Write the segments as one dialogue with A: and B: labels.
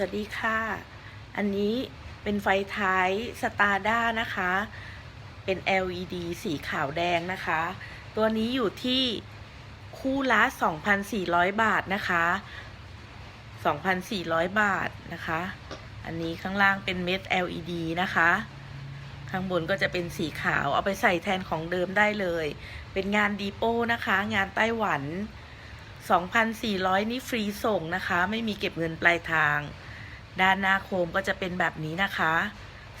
A: สวัสดีค่ะ อันนี้เป็นไฟท้ายสตาร์ด้านะคะ เป็น LED สีขาวแดงนะคะ ตัวนี้อยู่ที่คู่ละ 2,400 บาทนะคะ 2,400 บาทนะคะ อันนี้ข้างล่างเป็นเม็ด LED นะคะ ข้างบนก็จะเป็นสีขาว เอาไปใส่แทนของเดิมได้เลย เป็นงานดีโป้นะคะ งานไต้หวัน2,400 นี่ฟรีส่งนะคะ ไม่มีเก็บเงินปลายทาง ด้านหน้าโคมก็จะเป็นแบบนี้นะคะ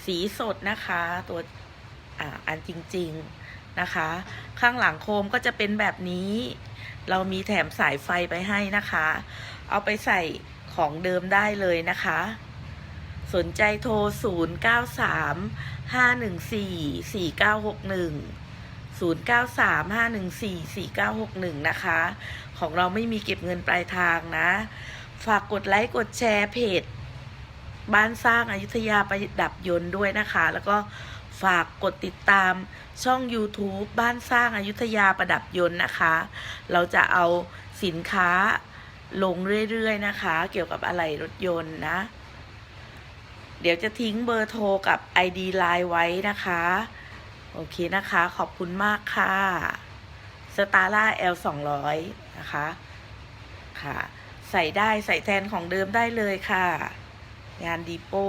A: สีสดนะคะ ตัวออันจริงๆนะคะ ข้างหลังโคมก็จะเป็นแบบนี้ เรามีแถมสายไฟไปให้นะคะ เอาไปใส่ของเดิมได้เลยนะคะ สนใจโทร 0 9 3 5 1 4 4 9 6 1 0 9 3 5 1 4 4 9 6 1 นะคะ ของเราไม่มีเก็บเงินปลายทางนะ ฝากกดไลค์ กดแชร์เพจ บ้านสร้างอายุทยาประดับยนต์ด้วยนะคะ แล้วก็ฝากกดติดตามช่อง YouTube บ้านสร้างอายุทยาประดับยนต์นะคะ เราจะเอาสินค้าลงเรื่อยๆนะคะ เกี่ยวกับอะไหล่รถยนต์นะ เดี๋ยวจะทิ้งเบอร์โทรกับ ID Line ไว้นะคะ โอเคนะคะ ขอบคุณมากค่ะสตาร่า L 200นะคะ ค่ะ ใส่ได้ใส่แทนของเดิมได้เลยค่ะ งานดีโป้